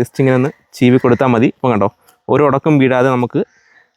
Just ഇങ്ങനെ ഒന്ന് ചീവി കൊടുത്താൽ മതി. ഇപ്പം കണ്ടോ? ഒരു ഉടക്കം വീടാതെ നമുക്ക്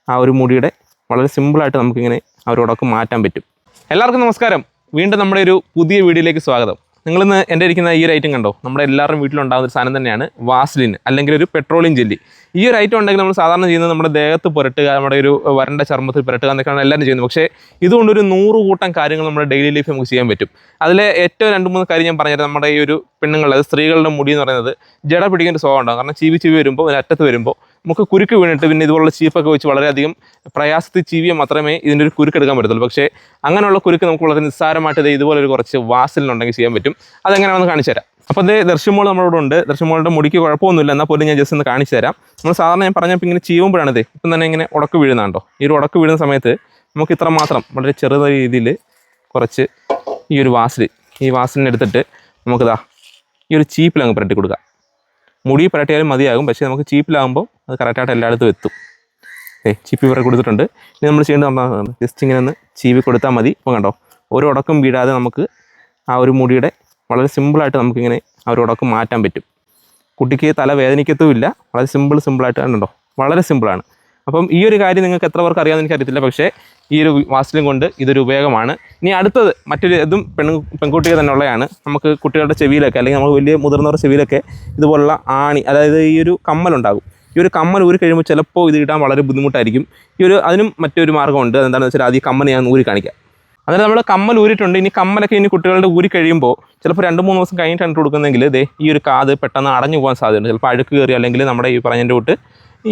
ആ ഒരു മുടിയുടെ വളരെ സിമ്പിളായിട്ട് നമുക്കിങ്ങനെ ആ ഒരു ഉടക്കം മാറ്റാൻ പറ്റും. എല്ലാവർക്കും നമസ്കാരം. വീണ്ടും നമ്മുടെ ഒരു പുതിയ വീഡിയോയിലേക്ക് സ്വാഗതം. നിങ്ങളിന്ന് എന്റെ ഇരിക്കുന്ന ഈ ഒരു ഐറ്റം കണ്ടോ? നമ്മുടെ എല്ലാവരും വീട്ടിലുണ്ടാകുന്ന ഒരു സാധനം തന്നെയാണ് വാസ്ലിൻ അല്ലെങ്കിൽ ഒരു പെട്രോളിയം ജെല്ലി. ഈ ഒരു ഐറ്റം ഉണ്ടെങ്കിൽ നമ്മൾ സാധാരണ ചെയ്യുന്നത് നമ്മുടെ ദേഹത്ത് പുരട്ടുക നമ്മുടെ ഒരു വരണ്ട ചർമ്മത്തിൽ പുരട്ടുക എന്നൊക്കെയാണ് എല്ലാവരും ചെയ്യുന്നത്. പക്ഷേ ഇതുകൊണ്ട് ഒരു നൂറ് കൂട്ടം കാര്യങ്ങൾ നമ്മുടെ ഡെയിലി ലൈഫ് നമുക്ക് ചെയ്യാൻ പറ്റും. അതിലെ ഏറ്റവും രണ്ട് മൂന്ന് കാര്യം ഞാൻ പറഞ്ഞത് നമ്മുടെ ഈ ഒരു പെണ്ണുങ്ങളുടെ സ്ത്രീകളുടെ മുടി എന്ന് പറയുന്നത് ജട പിടിക്കേണ്ട സ്വഭാവം ഉണ്ടാകും. കാരണം ചീവി ചീവി വരുമ്പോൾ അറ്റത്ത് വരുമ്പോൾ നമുക്ക് കുരുക്ക് വീണിട്ട് പിന്നെ ഇതുപോലുള്ള ചീപ്പൊക്കെ വെച്ച് വളരെയധികം പ്രയാസത്തിൽ ചീവിയ മാത്രമേ ഇതിന്റെ ഒരു കുരുക്ക് എടുക്കാൻ പറ്റത്തുള്ളൂ. പക്ഷേ അങ്ങനെയുള്ള കുരുക്ക് നമുക്ക് വളരെ നിസ്സാരമായിട്ട് ഇതുപോലെ ഒരു കുറച്ച് വാസലിനുണ്ടെങ്കിൽ ചെയ്യാൻ പറ്റും. അതെങ്ങനെയാണെന്ന് കാണിച്ചു തരാം. അപ്പോൾ അതേ ദർശമോൾ നമ്മളോട് ഉണ്ട്. ദർശമോളുടെ മുടിക്ക് കുഴപ്പമൊന്നുമില്ല. എന്നാൽ പോലും ഞാൻ ജസ്റ്റ് ഒന്ന് കാണിച്ചു തരാം. നമ്മൾ സാധാരണ ഞാൻ പറഞ്ഞപ്പോൾ ഇങ്ങനെ ചീവുമ്പോഴാണ് ഇത് ഇപ്പം തന്നെ ഇങ്ങനെ ഉടക്ക് വീഴുന്നുണ്ടോ ഈ ഒരു ഉടക്ക് വീഴുന്ന സമയത്ത് നമുക്ക് ഇത്ര മാത്രം വളരെ ചെറുത രീതിയിൽ കുറച്ച് ഈ ഒരു വാസിൽ ഈ വാസിലിനെ എടുത്തിട്ട് നമുക്കിതാ ഈ ഒരു ചീപ്പിൽ അങ്ങ് പുരട്ടി കൊടുക്കുക മുടി പുരട്ടിയാലും മതിയാകും. പക്ഷേ നമുക്ക് ചീപ്പിലാകുമ്പോൾ അത് കറക്റ്റായിട്ട് എല്ലായിടത്തും എത്തും. ഏ ചീപ്പി പുറകെ കൊടുത്തിട്ടുണ്ട്. ഇനി നമ്മൾ ചെയ്യേണ്ടത് നമ്മൾ ജസ്റ്റ് ഇങ്ങനെ ഒന്ന് ചീവി കൊടുത്താൽ മതി. ഇപ്പം കണ്ടോ ഒരു ഉടക്കം വീടാതെ നമുക്ക് ആ ഒരു മുടിയുടെ വളരെ സിമ്പിളായിട്ട് നമുക്കിങ്ങനെ ആ ഒരു ഉടക്കം മാറ്റാൻ പറ്റും. കുട്ടിക്ക് തല വേദനിക്കത്തുമില്ല. വളരെ സിമ്പിൾ സിമ്പിളായിട്ട് കണ്ടോ വളരെ സിമ്പിളാണ് അപ്പം ഈ ഒരു കാര്യം നിങ്ങൾക്ക് എത്ര പേർക്ക് അറിയാമെന്ന് എനിക്കറിയത്തില്ല. പക്ഷേ ഈ ഒരു വാസ്ലിൻ കൊണ്ട് ഇതൊരു ഉപയോഗമാണ്. ഇനി അടുത്തത് മറ്റൊരു ഇതും പെണ് പെൺകുട്ടികൾ തന്നെ ഉള്ളതാണ്. നമുക്ക് കുട്ടികളുടെ ചെവിയിലൊക്കെ അല്ലെങ്കിൽ നമ്മൾ വലിയ മുതിർന്നവരുടെ ചെവിയിലൊക്കെ ഇതുപോലുള്ള ആണി അതായത് ഈ ഒരു കമ്മലുണ്ടാകും. ഈ ഒരു കമ്മൽ ഊരി കഴിയുമ്പോൾ ചിലപ്പോൾ ഇത് കിട്ടാൻ വളരെ ബുദ്ധിമുട്ടായിരിക്കും. ഈ ഒരു അതിനും മറ്റൊരു മാർഗമുണ്ട് എന്താണെന്ന് വെച്ചാൽ ആദ്യം കമ്മൽ ഞാൻ ഊരി കാണിക്കാം. അതായത് നമ്മൾ കമ്മൽ ഊരിയിട്ടുണ്ട്. ഇനി കമ്മലൊക്കെ ഇനി കുട്ടികളുടെ ഊരി കഴിയുമ്പോൾ ചിലപ്പോൾ രണ്ട് മൂന്ന് ദിവസം കഴിഞ്ഞിട്ടാണ് ഇട്ട് കൊടുക്കുന്നതെങ്കിൽ ദേ ഈ ഒരു കാത് പെട്ടെന്ന് അടഞ്ഞു പോകാൻ സാധ്യതയുണ്ട്. ചിലപ്പോൾ അഴുക്ക് കയറി അല്ലെങ്കിൽ നമ്മുടെ ഈ പറഞ്ഞതിന്റെ കൂട്ട്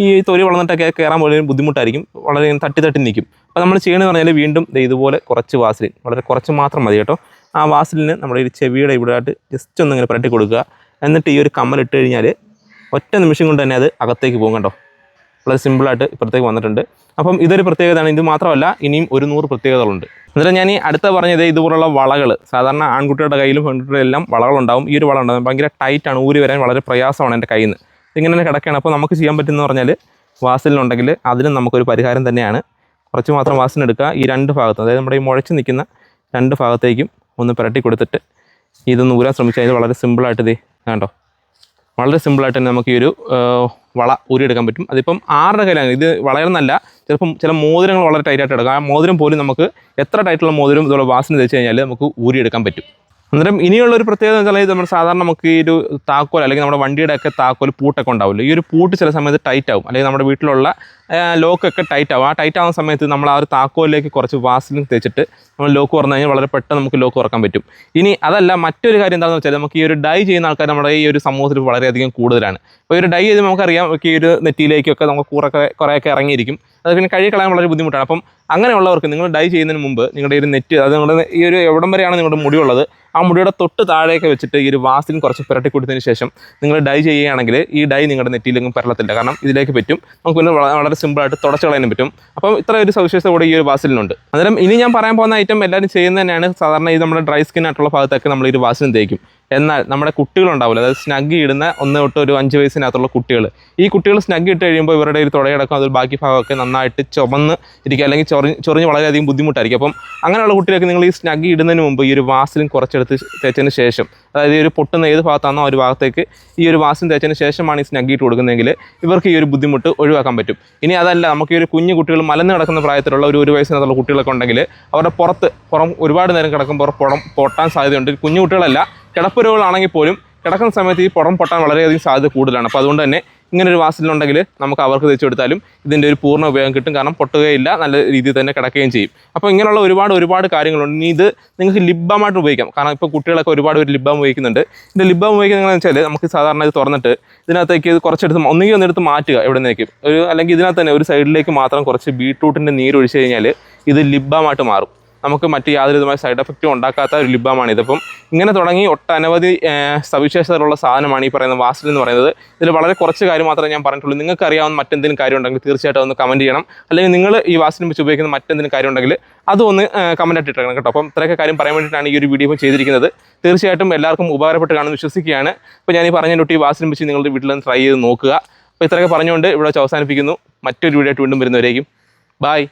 ഈ തൊലി വളർന്നിട്ടൊക്കെ കയറാൻ പോലും ബുദ്ധിമുട്ടായിരിക്കും. വളരെ തട്ടി തട്ടി നിൽക്കും അപ്പോൾ നമ്മൾ ചെയ്യണമെന്ന് പറഞ്ഞാൽ വീണ്ടും ഇതുപോലെ കുറച്ച് വാസലിൻ. വളരെ കുറച്ച് മാത്രം മതി കേട്ടോ. ആ വാസലിന് നമ്മുടെ ഈ ചെവിയുടെ ഇവിടെയായിട്ട് ജസ്റ്റ് ഒന്ന് ഇങ്ങനെ പുരട്ടി കൊടുക്കുക. എന്നിട്ട് ഈ ഒരു കമ്മൽ ഇട്ട് കഴിഞ്ഞാൽ ഒറ്റ നിമിഷം കൊണ്ട് തന്നെ അത് അകത്തേക്ക് പോകും കേട്ടോ വളരെ സിമ്പിളായിട്ട് ഇപ്പുറത്തേക്ക് വന്നിട്ടുണ്ട്. അപ്പം ഇതൊരു പ്രത്യേകതയാണ്. ഇത് മാത്രമല്ല ഇനിയും ഒരു നൂറ് പ്രത്യേകതകളുണ്ട്. എന്നിട്ട് ഞാൻ ഈ അടുത്ത പറഞ്ഞത് ഇതുപോലുള്ള വളകൾ സാധാരണ ആൺകുട്ടികളുടെ കയ്യിലും പെൺകുട്ടിയുടെ എല്ലാം വളകളുണ്ടാവും. ഈ ഒരു വള ഉണ്ടാകും ഭയങ്കര ടൈറ്റാണ് ഊരി വരാൻ വളരെ പ്രയാസമാണ് എന്റെ കയ്യിൽ നിന്ന്. ഇങ്ങനെ തന്നെ കിടക്കുകയാണ്. അപ്പോൾ നമുക്ക് ചെയ്യാൻ പറ്റുന്ന പറഞ്ഞാൽ വാസലിനുണ്ടെങ്കിൽ അതിനും നമുക്കൊരു പരിഹാരം തന്നെയാണ്. കുറച്ച് മാത്രം വാസന എടുക്കുക. ഈ രണ്ട് ഭാഗത്തും അതായത് നമ്മുടെ ഈ മുഴച്ച് നിൽക്കുന്ന രണ്ട് ഭാഗത്തേക്കും ഒന്ന് പുരട്ടി കൊടുത്തിട്ട് ഇതൊന്ന് ഊരാൻ ശ്രമിച്ചാൽ ഇത് വളരെ സിമ്പിളായിട്ട് ഇത് കണ്ടോ? വളരെ സിമ്പിളായിട്ട് തന്നെ നമുക്ക് ഈ ഒരു വള ഊരിയെടുക്കാൻ പറ്റും. അതിപ്പം ആരുടെ കയ്യിലാണ് ഇത് വളരുന്നല്ല ചിലപ്പം ചില മോതിരങ്ങൾ വളരെ ടൈറ്റായിട്ട് എടുക്കാം ആ മോതിരം പോലും നമുക്ക് എത്ര ടൈറ്റുള്ള മോതിരം ഇതുപോലെ വാസന തേച്ച് കഴിഞ്ഞാൽ നമുക്ക് ഊരിയെടുക്കാൻ പറ്റും. അന്നേരം ഇനിയുള്ള ഒരു പ്രത്യേകത എന്ന് വെച്ചാൽ നമ്മുടെ സാധാരണ നമുക്ക് ഈ ഒരു താക്കോൽ അല്ലെങ്കിൽ നമ്മുടെ വണ്ടിയുടെ ഒക്കെ താക്കോൽ പൂട്ടൊക്കെ ഉണ്ടാവില്ല? ഈ ഒരു പൂട്ട് ചില സമയത്ത് ടൈറ്റ് ആവും. അല്ലെങ്കിൽ നമ്മുടെ വീട്ടിലുള്ള ലോക്കൊക്കെ ടൈറ്റ് ആവും. ആ ടൈറ്റ് ആവുന്ന സമയത്ത് നമ്മൾ ആ ഒരു താക്കോലിലേക്ക് കുറച്ച് വാസിലും തേച്ചിട്ട് നമ്മൾ ലോക്ക് തുറന്നു കഴിഞ്ഞാൽ വളരെ പെട്ടെന്ന് നമുക്ക് ലോക്ക് തുറക്കാൻ പറ്റും. ഇനി അതല്ല മറ്റൊരു കാര്യം എന്താണെന്ന് വെച്ചാൽ നമുക്ക് ഈ ഒരു ഡൈ ചെയ്യുന്ന ആൾക്കാർ നമ്മുടെ ഈ ഒരു സമൂഹത്തിൽ വളരെയധികം കൂടുതലാണ്. അപ്പോൾ ഈ ഒരു ഡൈ ചെയ്ത് നമുക്കറിയാം ഈ ഒരു നെറ്റിയിലേക്കൊക്കെ നമുക്ക് കൂറൊക്കെ കുറേയൊക്കെ ഇറങ്ങിയിരിക്കും. അത് പിന്നെ കഴുകി കളയാൻ വളരെ ബുദ്ധിമുട്ടാണ്. അപ്പം അങ്ങനെയുള്ളവർക്ക് നിങ്ങൾ ഡൈ ചെയ്യുന്നതിന് മുമ്പ് നിങ്ങളുടെ ഒരു നെറ്റ് അത് നിങ്ങളുടെ ഈ ഒരു എവിടം വരെയാണ് നിങ്ങളുടെ മുടിയുള്ളത് ആ മുടിയുടെ തൊട്ട് താഴെയൊക്കെ വെച്ചിട്ട് ഈ ഒരു വാസിന് കുറച്ച് പുരട്ടി കൊടുത്തതിന് ശേഷം നിങ്ങൾ ഡൈ ചെയ്യുകയാണെങ്കിൽ ഈ ഡൈ നിങ്ങളുടെ നെറ്റിയിലെങ്കിലും പരളത്തില്ല. കാരണം ഇതിലേക്ക് പറ്റും. നമുക്ക് പിന്നെ വളരെ സിമ്പിളായിട്ട് തുടച്ച് കളയാനും പറ്റും. അപ്പം ഇത്ര ഒരു സവിശേഷത കൂടെ ഈ ഒരു വാസിലിനുണ്ട് അന്നേരം ഇനി ഞാൻ പറയാൻ പോകുന്ന ഐറ്റം എല്ലാവരും ചെയ്യുന്നത് തന്നെയാണ്. സാധാരണ ഈ നമ്മുടെ ഡ്രൈ സ്കിൻ ആയിട്ടുള്ള ഭാഗത്തൊക്കെ നമ്മൾ ഈ ഒരു വാസിന് തേക്കും. എന്നാൽ നമ്മുടെ കുട്ടികളുണ്ടാവില്ല അതായത് സ്നഗ് ഇടുന്ന ഒന്ന് തൊട്ട് ഒരു അഞ്ച് വയസ്സിനകത്തുള്ള കുട്ടികൾ. ഈ കുട്ടികൾ സ്നഗ് ഇട്ട് കഴിയുമ്പോൾ ഇവരുടെ ഒരു തുടയടക്കം അത് ബാക്കി ഭാഗമൊക്കെ നന്നായിട്ട് ചുമന്ന് ഇരിക്കുക അല്ലെങ്കിൽ ചൊറി ചൊറിഞ്ഞ് വളരെയധികം ബുദ്ധിമുട്ടായിരിക്കും. അപ്പം അങ്ങനെയുള്ള കുട്ടികൾക്ക് നിങ്ങൾ ഈ സ്നഗ് ഇടുന്നതിന് മുമ്പ് ഈ ഒരു വാസിലും കുറച്ചെടുത്ത് തേച്ചതിന് ശേഷം അതായത് ഈ ഒരു പൊട്ടുന്ന ഏത് ഭാഗത്താണോ ഒരു ഭാഗത്തേക്ക് ഈ ഒരു വാസം തേച്ചതിന് ശേഷമാണ് ഈ സ്നഗ് ഇട്ട് കൊടുക്കുന്നതെങ്കിൽ ഇവർക്ക് ഈ ഒരു ബുദ്ധിമുട്ട് ഒഴിവാക്കാൻ പറ്റും. ഇനി അതല്ല നമുക്ക് ഈ ഒരു കുഞ്ഞു കുട്ടികൾ മലന്ന് കിടക്കുന്ന പ്രായത്തിലുള്ള ഒരു ഒരു വയസ്സിനകത്തുള്ള കുട്ടികളൊക്കെ ഉണ്ടെങ്കിൽ അവരുടെ പുറത്ത് പുറം ഒരുപാട് നേരം കിടക്കുമ്പോൾ പുറം പൊട്ടാൻ സാധ്യതയുണ്ട്. കുഞ്ഞു കുട്ടികളല്ല കിടപ്പുരോഗങ്ങളാണെങ്കിൽ പോലും കിടക്കുന്ന സമയത്ത് ഈ പുറം പൊട്ടാൻ വളരെയധികം സാധ്യത കൂടുതലാണ്. അപ്പോൾ അതുകൊണ്ട് തന്നെ ഇങ്ങനെ ഒരു വാസലുണ്ടെങ്കിൽ നമുക്ക് അവർക്ക് തിരിച്ചു കൊടുത്താലും ഇതിന്റെ ഒരു പൂർണ ഉപയോഗം കിട്ടും. കാരണം പൊട്ടുകയില്ല നല്ല രീതിയിൽ തന്നെ കിടക്കുകയും ചെയ്യും. അപ്പോൾ ഇങ്ങനെയുള്ള ഒരുപാട് ഒരുപാട് കാര്യങ്ങളുണ്ട്. ഇനി ഇത് നിങ്ങൾക്ക് ലിബമായിട്ട് ഉപയോഗിക്കാം. കാരണം ഇപ്പോൾ കുട്ടികളൊക്കെ ഒരുപാട് ഒരു ലിബാം ഉപയോഗിക്കുന്നുണ്ട്. ഇതിന്റെ ലിബാം ഉപയോഗിക്കുന്നത് വെച്ചാൽ നമുക്ക് സാധാരണ ഇത് തുറന്നിട്ട് ഇതിനകത്തേക്ക് ഇത് കുറച്ചെടുത്ത് ഒന്നുകിൽ ഒന്നെടുത്ത് മാറ്റുക എവിടെ നിന്നേക്കും ഒരു അല്ലെങ്കിൽ ഇതിനകത്ത് തന്നെ ഒരു സൈഡിലേക്ക് മാത്രം കുറച്ച് ബീട്രൂട്ടിന്റെ നീര് ഒഴിച്ച് കഴിഞ്ഞാൽ ഇത് ലിബാമായിട്ട് മാറും. നമുക്ക് മറ്റ് യാതൊരു വിധമായ സൈഡ് എഫക്റ്റും ഉണ്ടാക്കാത്ത ഒരു ലിബാമാണ് ഇതിപ്പം. ഇങ്ങനെ തുടങ്ങി ഒട്ടനവധി സവിശേഷതകളുള്ള സാധനമാണ് ഈ പറയുന്ന വാസിൽ എന്ന് പറയുന്നത്. ഇതിൽ വളരെ കുറച്ച് കാര്യം മാത്രമേ ഞാൻ പറഞ്ഞിട്ടുള്ളൂ. നിങ്ങൾക്ക് അറിയാവുന്ന മറ്റെന്തെങ്കിലും കാര്യം ഉണ്ടെങ്കിൽ തീർച്ചയായിട്ടും ഒന്ന് കമന്റ് ചെയ്യണം. അല്ലെങ്കിൽ നിങ്ങൾ ഈ വാസലിനെ വെച്ച് ഉപയോഗിക്കുന്ന മറ്റെന്തെങ്കിലും കാര്യം ഉണ്ടെങ്കിൽ അതൊന്ന് കമന്റ് ആയിട്ട് ഇട്ടേക്കണം കേട്ടോ. അപ്പം ഇത്രയൊക്കെ കാര്യം പറയാൻ വേണ്ടിയിട്ടാണ് ഈ ഒരു വീഡിയോ ചെയ്തിരിക്കുന്നത്. തീർച്ചയായിട്ടും എല്ലാവർക്കും ഉപകാരപ്പെട്ട് കാണുമെന്ന് വിശ്വസിക്കുകയാണ്. അപ്പോൾ ഞാൻ ഈ പറഞ്ഞ ഈ വാസലിനെ വെച്ച് നിങ്ങളുടെ വീട്ടിൽ ട്രൈ ചെയ്ത് നോക്കുക. അപ്പോൾ ഇത്രയൊക്കെ പറഞ്ഞുകൊണ്ട് ഇവിടെ വെച്ച് അവസാനിപ്പിക്കുന്നു. മറ്റൊരു വീഡിയോ ആയിട്ട് വീണ്ടും വരുന്നവരേക്കും. ബായ്